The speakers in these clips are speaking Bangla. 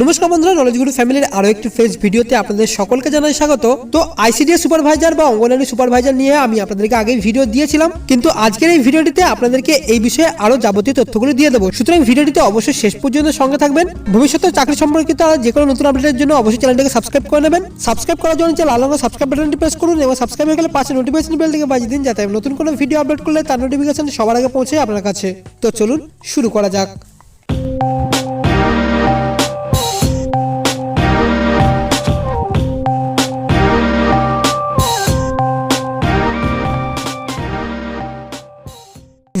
নমস্কার বন্ধুরা নলেজ গুরু ফ্যামিলির আরও একটি ফ্রেশ ভিডিওতে আপনাদের সকলকে জানাই স্বাগত। তো আইসিডিএস সুপারভাইজার বা অঙ্গনারী সুপারভাইজার নিয়ে আমি আপনাদেরকে আগে ভিডিও দিয়েছিলাম, কিন্তু আজকের এই ভিডিওটিতে আপনাদেরকে এই বিষয়ে আরও যাবতীয় তথ্যগুলো দিয়ে দেবো। সুতরাং ভিডিওটিতে অবশ্যই শেষ পর্যন্ত সঙ্গে থাকবেন। ভবিষ্যতে চাকরি সম্পর্কিত যে কোনো নতুন আপডেটের জন্য অবশ্যই চ্যানেলটিকে সাবস্ক্রাইব করে নেবেন। সাবস্ক্রাইব করার জন্য লাল রঙের সাবস্ক্রাইব বাটনটি প্রেস করুন এবং সাবস্ক্রাইব হয়ে গেলে পাশে নোটিফিকেশন বেল থেকে বাজিয়ে দিন, যাতে নতুন কোনো ভিডিও আপলোড করলে তার নোটিফিকেশন সবার আগে পৌঁছে আপনার কাছে। তো চলুন, শুরু করা যাক।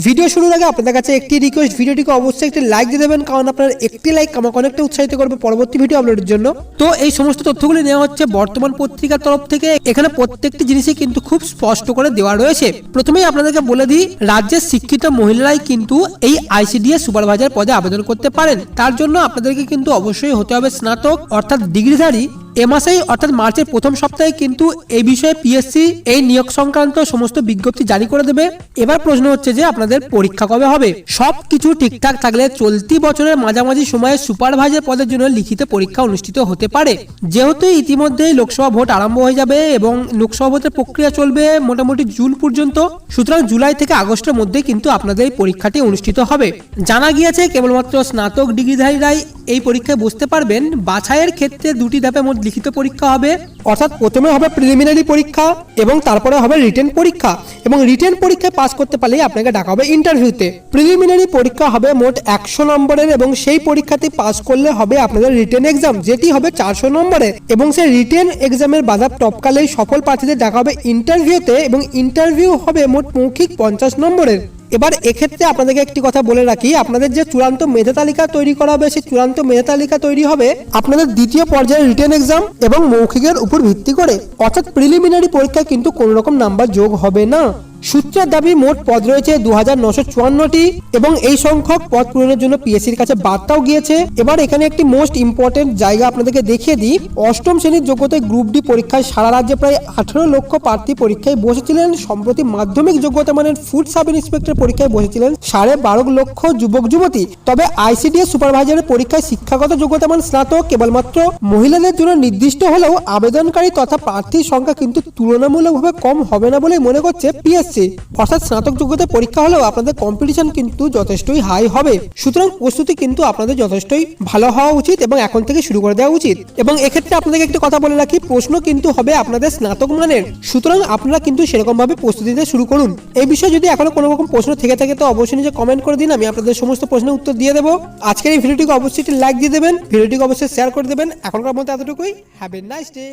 ভিডিও শুরুর আগে আপনাদের কাছে একটি রিকোয়েস্ট ভিডিওটিকে অবশ্যই একটি লাইক দিয়ে দেবেন, কারণ আপনার একটি লাইক আমাকে অনেকটা উৎসাহিত করবে পরবর্তী ভিডিও আপলোডের জন্য। তো এই সমস্ত তথ্যগুলি নেওয়া হচ্ছে বর্তমান পত্রিকার তরফ থেকে। এখানে প্রত্যেকটি জিনিসই কিন্তু খুব স্পষ্ট করে দেওয়া রয়েছে। প্রথমেই আপনাদেরকে বলে দিই, রাজ্যের শিক্ষিত মহিলারাই কিন্তু এই আইসিডিএস সুপারভাইজার পদে আবেদন করতে পারেন। তার জন্য আপনাদেরকে কিন্তু অবশ্যই হতে হবে স্নাতক, অর্থাৎ ডিগ্রিধারী এ মাসেই, অর্থাৎ মার্চের প্রথম সপ্তাহে কিন্তু এই বিষয়ে পিএসসি এই নিয়োগ সংক্রান্ত সমস্ত বিজ্ঞপ্তি জারি করে দেবে। এবার প্রশ্ন হচ্ছে যে আপনাদের পরীক্ষা কবে হবে? সব কিছু ঠিকঠাক থাকলে চলতি বছরের মাঝামাঝি সময়ে সুপারভাইজার পদের জন্য লিখিত পরীক্ষা অনুষ্ঠিত হতে পারে। যেহেতু ইতিমধ্যেই লোকসভা ভোট আরম্ভ হয়ে যাবে এবং লোকসভা ভোটের প্রক্রিয়া চলবে মোটামুটি জুন পর্যন্ত, সুতরাং জুলাই থেকে আগস্টের মধ্যে কিন্তু আপনাদের পরীক্ষাটি অনুষ্ঠিত হবে। জানা গিয়েছে, কেবলমাত্র স্নাতক ডিগ্রিধারীরাই এই পরীক্ষায় বসতে পারবেন বাছাইয়ের ক্ষেত্রে দুটি ধাপে মোট লিখিত পরীক্ষা হবে। অর্থাৎ প্রথমে হবে প্রিলিমিনারি পরীক্ষা এবং তারপরে হবে রিটেন পরীক্ষা এবং রিটেন পরীক্ষায় পাস করতে পারলেই আপনাকে ডাকা হবে ইন্টারভিউতে প্রিলিমিনারি পরীক্ষা হবে মোট একশো নম্বরের এবং সেই পরীক্ষাতে পাস করলে হবে আপনাদের রিটেন এক্সাম যেটি হবে চারশো নম্বরের এবং সেই রিটেন এক্সামের বাধা টপকালেই সফল প্রার্থীদের ডাকা হবে ইন্টারভিউতে এবং ইন্টারভিউ হবে মোট মৌখিক পঞ্চাশ নম্বরের। এবার এক্ষেত্রে আপনাদেরকে একটি কথা বলে রাখি, আপনাদের যে চূড়ান্ত মেধা তালিকা তৈরি করা হবে, সেই চূড়ান্ত মেধা তালিকা তৈরি হবে আপনাদের দ্বিতীয় পর্যায়ের রিটার্ন এক্সাম এবং মৌখিকের উপর ভিত্তি করে। অর্থাৎ প্রিলিমিনারি পরীক্ষায় কিন্তু কোনো রকম নাম্বার যোগ হবে না। সূত্রের দাবি, মোট পদ রয়েছে দু হাজার নশো চুয়ান্নটি এবং এই সংখ্যক পদ পূরণের জন্য পিএসসির কাছে বার্তাও গিয়েছে। এবার এখানে একটি মোস্ট ইম্পর্টেন্ট জায়গা আপনাদেরকে দেখিয়ে দিই। অষ্টম শ্রেণির যোগ্যতায় গ্রুপ ডি পরীক্ষায় সারা রাজ্যে প্রায় আঠারো লক্ষ প্রার্থী পরীক্ষায় বসেছিলেন। সম্প্রতি মাধ্যমিক যোগ্যতা মানের ফুড সাব ইন্সপেক্টর পরীক্ষায় বসেছিলেন সাড়ে বারো লক্ষ যুবক যুবতী। তবে আইসিডিএস সুপারভাইজারের পরীক্ষায় শিক্ষাগত যোগ্যতা মান স্নাতক, কেবলমাত্র মহিলাদের জন্য নির্দিষ্ট হলেও আবেদনকারী তথা প্রার্থীর সংখ্যা কিন্তু তুলনামূলকভাবে কম হবে না বলে মনে করছে পিএসসি অর্থাৎ স্নাতক যোগ্যতা পরীক্ষা হলেও আপনাদের কম্পিটিশন কিন্তু যথেষ্টই হাই হবে। সুতরাং প্রস্তুতি কিন্তু আপনাদের যথেষ্টই ভালো হওয়া উচিত এবং এখন থেকে শুরু করে দেওয়া উচিত। এবং এক্ষেত্রে আপনাদেরকে একটি কথা বলে রাখি, প্রশ্ন কিন্তু হবে আপনাদের স্নাতক মানের। সুতরাং আপনারা কিন্তু সেরকম ভাবে প্রস্তুতি নিতে শুরু করুন। এই বিষয়ে যদি এখনও কোনো রকম প্রশ্ন থেকে থাকে, তো অবশ্যই নিজে কমেন্ট করে দিন, আমি আপনাদের সমস্ত প্রশ্নের উত্তর দিয়ে দেবো। আজকের এই ভিডিওটিকে অবশ্যই একটি লাইক দিয়ে দেবেন, ভিডিওটিকে অবশ্যই শেয়ার করে দেবেন। এখনকার মতো এতটুকুই। Have a nice day